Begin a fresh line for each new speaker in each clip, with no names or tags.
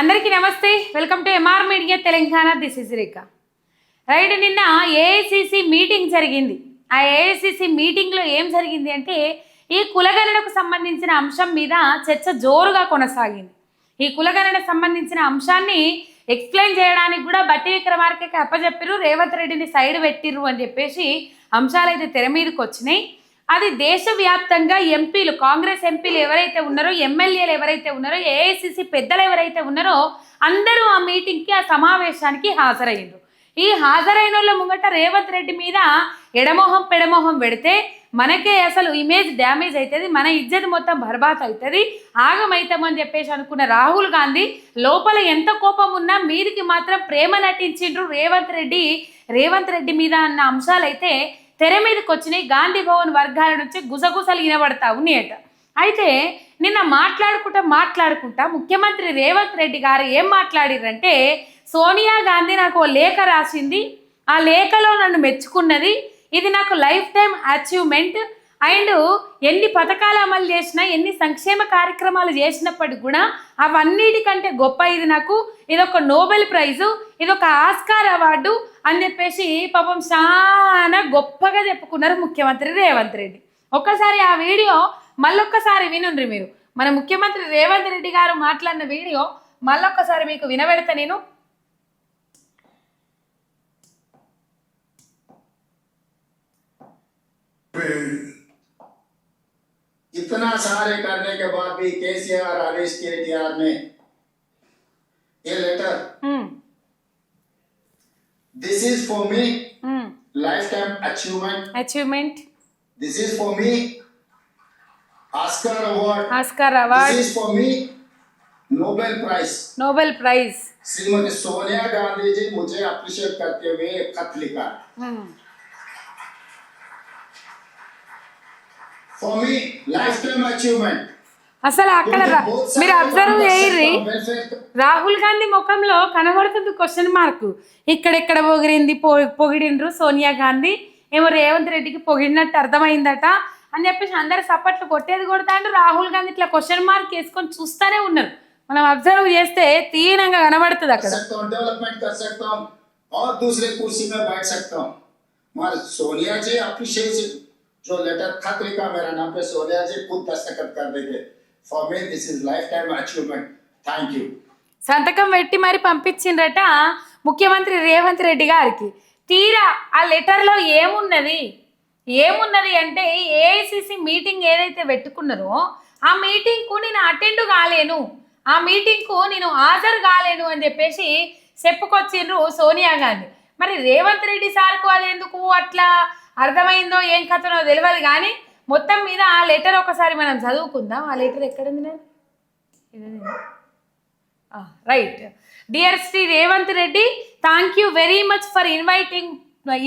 అందరికీ నమస్తే. Welcome to MR media Telangana this is Rekha right నిన్న ఏఐసిసి మీటింగ్ జరిగింది. ఆ ఏఐసిసి మీటింగ్లో ఏం జరిగింది అంటే ఈ కులగణనకు సంబంధించిన అంశం మీద చర్చ జోరుగా కొనసాగింది. ఈ కులగణన సంబంధించిన అంశాన్ని ఎక్స్ప్లెయిన్ చేయడానికి కూడా బట్టి విక్రమార్కకి అప్పచెప్పిరు రేవంత్ రెడ్డిని సైడ్ పెట్టిర్రు అని చెప్పేసి అంశాలు అయితే తెర మీదకి వచ్చినాయి. అది దేశవ్యాప్తంగా ఎంపీలు కాంగ్రెస్ ఎంపీలు ఎవరైతే ఉన్నారో ఎమ్మెల్యేలు ఎవరైతే ఉన్నారో ఏఐసిసి పెద్దలు ఎవరైతే ఉన్నారో అందరూ ఆ మీటింగ్కి ఆ సమావేశానికి హాజరయ్యారు ఈ హాజరైన వాళ్ళ ముంగట రేవంత్ రెడ్డి మీద ఎడమోహం పెడమోహం పెడితే మనకే అసలు ఇమేజ్ డ్యామేజ్ అవుతుంది మన ఇజ్జత్ మొత్తం బర్బాత్ అవుతుంది ఆగమవుతామని చెప్పేసి అనుకున్న రాహుల్ గాంధీ లోపల ఎంత కోపం ఉన్నా మీదికి మాత్రం ప్రేమ నటించిండ్రు రేవంత్ రెడ్డి. రేవంత్ రెడ్డి మీద అన్న అంశాలైతే తెర మీదకి వచ్చినాయి గాంధీ భవన్ వర్గాల నుంచి గుసగుసలు వినబడతా ఉన్నాయట. అయితే నిన్న మాట్లాడుకుంటా మాట్లాడుకుంటా ముఖ్యమంత్రి రేవంత్ రెడ్డి గారు ఏం మాట్లాడిరంటే సోనియా గాంధీ నాకు ఓ లేఖ రాసింది ఆ లేఖలో నన్ను మెచ్చుకున్నది ఇది నాకు లైఫ్ టైం అచీవ్మెంట్ అండ్ ఎన్ని పథకాలు అమలు చేసినా ఎన్ని సంక్షేమ కార్యక్రమాలు చేసినప్పటికి కూడా అవన్నిటికంటే గొప్ప ఇది నాకు. ఇది ఒక నోబెల్ ప్రైజు ఇదొక ఆస్కార్ అవార్డు అని చెప్పేసి పాపం చాలా గొప్పగా చెప్పుకున్నారు ముఖ్యమంత్రి రేవంత్ రెడ్డి. ఒక్కసారి ఆ వీడియో మళ్ళొక్కసారి వినుండ్రి మీరు. మన ముఖ్యమంత్రి రేవంత్ రెడ్డి గారు మాట్లాడిన వీడియో మళ్ళొక్కసారి మీకు వినబెడతా నేను.
इतना सारे करने के बाद भी केसीआर हरीश के टीआर ने। ये letter this is
for
me lifetime achievement
achievement
this is for me Oscar award
Oscar
award
this
is for me Nobel prize
Nobel prize
Shrimati Sonia Gandhi ji मुझे अप्रिशिएट करते हुए खत लिखा। hmm. For me time achievement
అసలు అక్కడ మీరు observe చేయండి రాహుల్ గాంధీ ముఖంలో కనబడుతుంది క్వశ్చన్ మార్క్ ఇక్కడెక్కడ పొగిరింది పొగిడిండ్రు? సోనియా గాంధీ. ఏమో రేవంత్ రెడ్డికి పొగిడినట్టు అర్థమైందట అని చెప్పేసి అందరు సపట్లు కొట్టేది కొడతా అంటే రాహుల్ గాంధీ ఇట్లా క్వశ్చన్ మార్క్ వేసుకొని చూస్తూనే ఉన్నారు. మనం అబ్జర్వ్ చేస్తే తీనంగా కనబడుతుంది అక్కడ.
సోనియా डेवलपमेंट कर सकता हूँ और दूसरे कुर्सी में बैठ सकता हूँ मगर सोनिया जी अप्रिशिएशन जो लेटर खत लिखा मेरा नाम पे सोनिया जी खुद दस्तखत कर देंगे for me this is lifetime achievement thank you
సంతకం పెట్టి మరి పంపించిండ్రట ముఖ్యమంత్రి రేవంత్ రెడ్డి గారికి తీరా ఆ లెటర్లో ఏమున్నది ఏమున్నది అంటే ఏఐసిసి మీటింగ్ ఏదైతే పెట్టుకున్నారో ఆ మీటింగ్కు నేను అటెండ్ కాలేను ఆ మీటింగ్కు నేను హాజరు కాలేను అని చెప్పేసి చెప్పుకొచ్చిండ్రు సోనియా గాంధీ మరి రేవంత్ రెడ్డి సార్కు అది ఎందుకు అట్లా అర్థమైందో ఏం కథనో తెలియదు కానీ మొత్తం మీద ఆ లెటర్ ఒకసారి మనం చదువుకుందాం. ఆ లెటర్ ఎక్కడుంది నేను right. Dear Shri Revanth Reddy thank you very much for inviting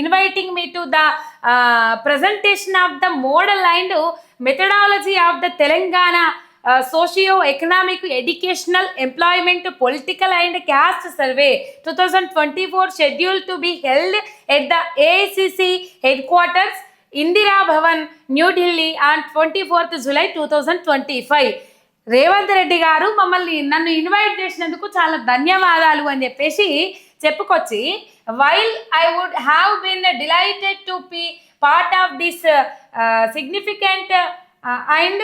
inviting me to the presentation of the model and methodology of the Telangana socio economic educational employment political and caste survey two thousand twenty four schedule to be held at the AICC headquarters Indira Bhavan New Delhi on twenty fourth July two thousand twenty five Revanth Reddy garu మమ్మల్ని నన్ను invite చేసినందుకు చాలా ధన్యవాదాలు అని చెప్పేసి చెప్పుకొచ్చి while I would have been delighted to be part of this significant and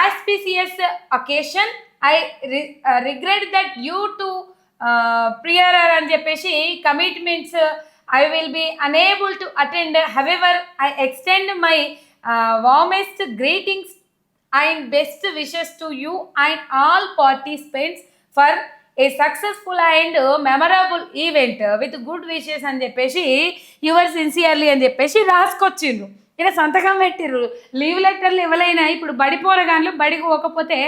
auspicious occasion I regret that you to prior అని చెప్పేసి commitments I will be unable to attend however I extend my warmest greetings and best wishes to you and all participants for a successful and memorable event with good wishes అని చెప్పేసి your sincerely అని చెప్పేసి రాసుకొచ్చిండ్రు. ఇక్కడ సంతకం పెట్టిర్రు. Leave లెటర్లు ఇవ్వలైనా ఇప్పుడు బడి పోరగాన్లు బడికి పోకపోతే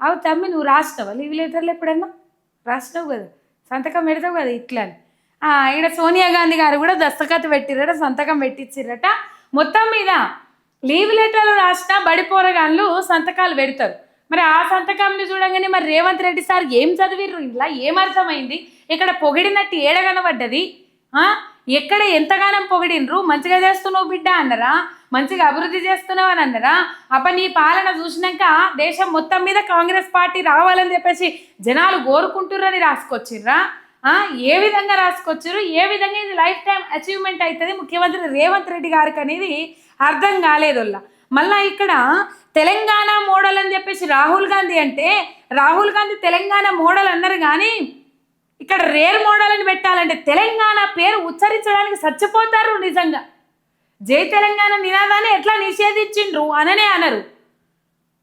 అవి తమ్మి నువ్వు రాస్తావా? లీవ్ లెటర్లు ఎప్పుడన్నా? రాస్తావు కదా. సంతకం పెడతావు కదా ఇట్లా అని. ఇక్కడ సోనియా గాంధీ గారు కూడా దస్తఖత్ పెట్టిరట సంతకం పెట్టించిరట మొత్తం మీద లీవ్ లెటర్లు రాసిన బడి పోరగాన్లు సంతకాలు పెడతారు. మరి ఆ సంతకంని చూడగానే మరి రేవంత్ రెడ్డి సార్ ఏం చదివిర్రు? ఇలా ఏం అర్థమైంది? ఇక్కడ పొగిడినట్టు ఏడగనబడ్డది ఆ? ఎక్కడ ఎంతగానం పొగిడినరు? మంచిగా చేస్తున్నావు బిడ్డ అన్నరా? మంచిగా అభివృద్ధి చేస్తున్నావు అని అన్నరా? అప్ప నీ పాలన చూసినాక దేశం మొత్తం మీద కాంగ్రెస్ పార్టీ రావాలని చెప్పేసి జనాలు కోరుకుంటుర్రని రాసుకొచ్చిర్రా? ఏ విధంగా రాసుకొచ్చారు ఏ విధంగా ఇది లైఫ్ టైం అచీవ్మెంట్ అవుతుంది ముఖ్యమంత్రి రేవంత్ రెడ్డి గారికి అనేది అర్థం కాలేదు మళ్ళా ఇక్కడ తెలంగాణ మోడల్ అని చెప్పేసి రాహుల్ గాంధీ అంటే రాహుల్ గాంధీ తెలంగాణ మోడల్ అన్నారు కానీ ఇక్కడ రేల్ మోడల్ అని పెట్టాలంటే తెలంగాణ పేరు ఉచ్చరించడానికి చచ్చిపోతారు నిజంగా. జై తెలంగాణ నినాదాన్ని ఎట్లా నిషేధించిండ్రు అననే అనరు.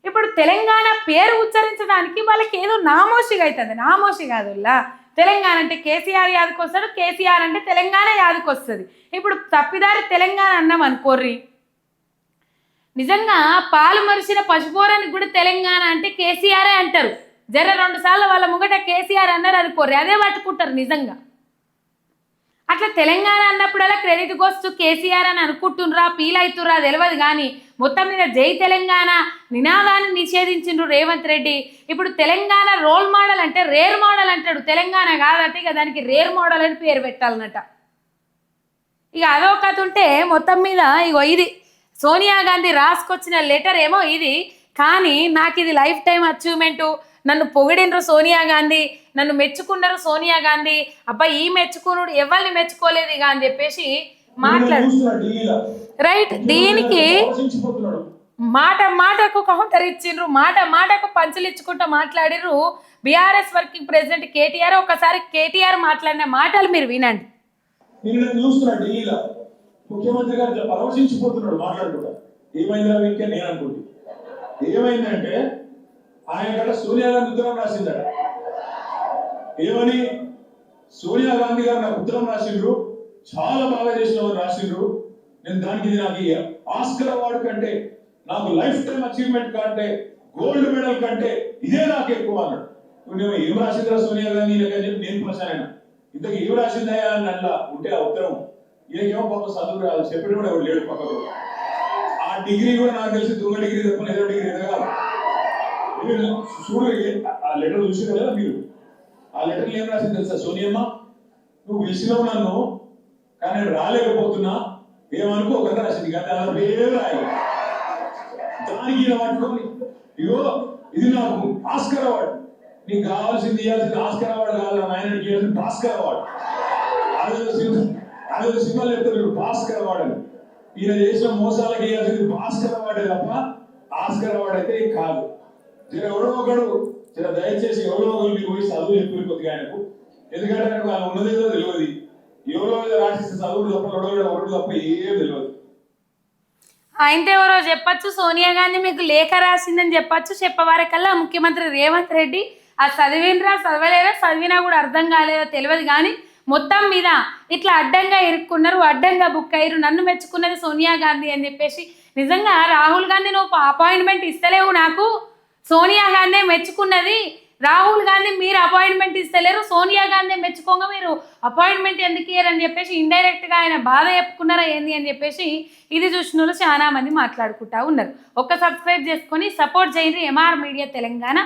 ఇప్పుడు తెలంగాణ పేరు ఉచ్చరించడానికి వాళ్ళకి ఏదో నామోషిగా అవుతుంది. నామోషి కాదుల్లా. తెలంగాణ అంటే కేసీఆర్ యాదకి వస్తాడు కేసీఆర్ అంటే తెలంగాణ యాదకి వస్తుంది. ఇప్పుడు తప్పిదారి తెలంగాణ అన్నాం అనుకోర్రి. నిజంగా పాలు మరిచిన పశుపోరానికి కూడా తెలంగాణ అంటే కేసీఆరే అంటారు. జర రెండు సార్లు వాళ్ళ ముంగట కేసీఆర్ అన్నారు అనుకోర్రి అదే పట్టుకుంటారు నిజంగా. అట్లా తెలంగాణ అన్నప్పుడల్లా క్రెడిట్ వస్తూ కేసీఆర్ అని అనుకుంటున్నారా ఫీల్ అవుతుర్రా తెలియదు కానీ మొత్తం మీద జై తెలంగాణ నినాదాన్ని నిషేధించిండ్రు రేవంత్ రెడ్డి. ఇప్పుడు తెలంగాణ రోల్ మోడల్ అంటే రేర్ మోడల్ అంటాడు. తెలంగాణ కాదంటే ఇక దానికి రేర్ మోడల్ అని పేరు పెట్టాలన్నట. ఇక అదో కథ ఉంటే మొత్తం మీద ఇగో ఇది సోనియా గాంధీ రాసుకొచ్చిన లెటర్ ఏమో ఇది. కానీ నాకు ఇది లైఫ్ టైం అచీవ్మెంటు నన్ను పొగిడినరు సోనియా గాంధీ నన్ను మెచ్చుకున్నారు సోనియా గాంధీ. అబ్బా ఈ మెచ్చుకునుడు ఎవరిని మెచ్చుకోలేదు ఇక అని చెప్పేసి మాట్లాడు. రైట్ దీనికి మాట మాటకు కౌంటర్ ఇచ్చిండ్రు. మాట మాటకు పంచులు ఇచ్చుకుంటూ మాట్లాడిర్రు. BRS working president KTR. ఒకసారి కేటీఆర్ మాట్లాడిన మాటలు మీరు వినండి.
నేను నేను చూస్తున్నా ఢిల్లీలో. ముఖ్యమంత్రి గారు పరవశించిపోతున్నాడు మాట్లాడుకుంటా. ఏమైందిరా వీకే నేను అనుకుంటే ఏమైందంటే ఆయన గట సోనియా గాంధీ ఉత్తరం రాసిందట. ఏమని? సోనియా గాంధీ గారు నాకు ఉత్తరం రాసిండ్రు. చాలా బాగా చేసినావు రాసిండ్రు. నేను దానికి ఇది నాకు ఆస్కర్ అవార్డు కంటే నాకు లైఫ్ టైం అచీవ్మెంట్ కంటే గోల్డ్ మెడల్ కంటే ఇదే నాకు ఎక్కువ అన్నాడు. ఇప్పుడు నేను ఏం రాసిందిరా సోనియా గాంధీ అని చెప్పి నేను ప్రశ్న ఇంతకు ఏం రాసిందయ్యా అని అట్లా ఉంటే ఆ ఉత్తరం ఈయనకేమో పాప చదువు రాదు. చెప్పిన కూడా ఎవరు లేడు పక్కకు. ఆ డిగ్రీ కూడా నాకు తెలిసి దొంగ డిగ్రీ తప్ప ఇరవై డిగ్రీ ఎదగాలి చూడు ఆ లెటర్ చూసారు కదా మీరు? ఆ లెటర్ ఏం రాసింది తెలుసా? సోనియమ్మ నువ్వు పిలిచినావు నన్ను కానీ నేను రాలేకపోతున్నా ఒకటి రాసింది. కానీ అలా పేరు రాయి దానికి ఇలా పట్టుకొని ఇగో ఇది నాకు ఆస్కర్ అవార్డు. నీకు కావాల్సింది ఇవ్వాల్సింది ఆస్కర్ అవార్డు కావాలి ఆయన ఇవ్వాల్సింది భాస్కర్ అవార్డు. అదేదో సినిమా అదేదో సినిమాలు చెప్తారు భాస్కర్ అవార్డు అని. ఈయన చేసిన మోసాలకి ఇవ్వాల్సింది భాస్కర్ అవార్డే తప్ప ఆస్కర్ అవార్డు అయితే కాదు. నేను ఎవడో ఒకడు ఇలా దయచేసి ఎవరో ఒకరు మీరు పోయి చదువు చెప్పి కొద్దిగా ఆయనకు. ఎందుకంటే ఆయనకు ఆయన ఉన్నదేదో తెలియదు. ఎవరో ఏదో రాసిస్తే చదువుడు తప్ప ఎవడో ఒకడు తప్ప ఏం తెలియదు.
ఆయనతో ఎవరో చెప్పచ్చు సోనియా గాంధీ మీకు లేఖ రాసిందని చెప్పచ్చు చెప్పవారికల్లా ముఖ్యమంత్రి రేవంత్ రెడ్డి. ఆ చదివినరా చదవలేరా చదివినా కూడా అర్థం కాలేదా తెలియదు కానీ మొత్తం మీద ఇట్లా అడ్డంగా ఇరుక్కున్నారు అడ్డంగా బుక్ అయ్యారు నన్ను మెచ్చుకున్నది సోనియా గాంధీ అని చెప్పేసి. నిజంగా రాహుల్ గాంధీ నువ్వు అపాయింట్మెంట్ ఇస్తలేవు నాకు. సోనియా గాంధీ మెచ్చుకున్నది. రాహుల్ గాంధీ మీరు అపాయింట్మెంట్ ఇస్తలేరు. సోనియా గాంధీ మెచ్చుకోగా మీరు అపాయింట్మెంట్ ఎందుకు ఇయ్యరని చెప్పేసి ఇండైరెక్ట్గా ఆయన బాధ చెప్పుకున్నారా ఏంది అని చెప్పేసి ఇది చూసిన చాలా మంది మాట్లాడుకుంటా ఉన్నారు. ఒక్క సబ్స్క్రైబ్ చేసుకొని సపోర్ట్ చేయండి. MR media Telangana.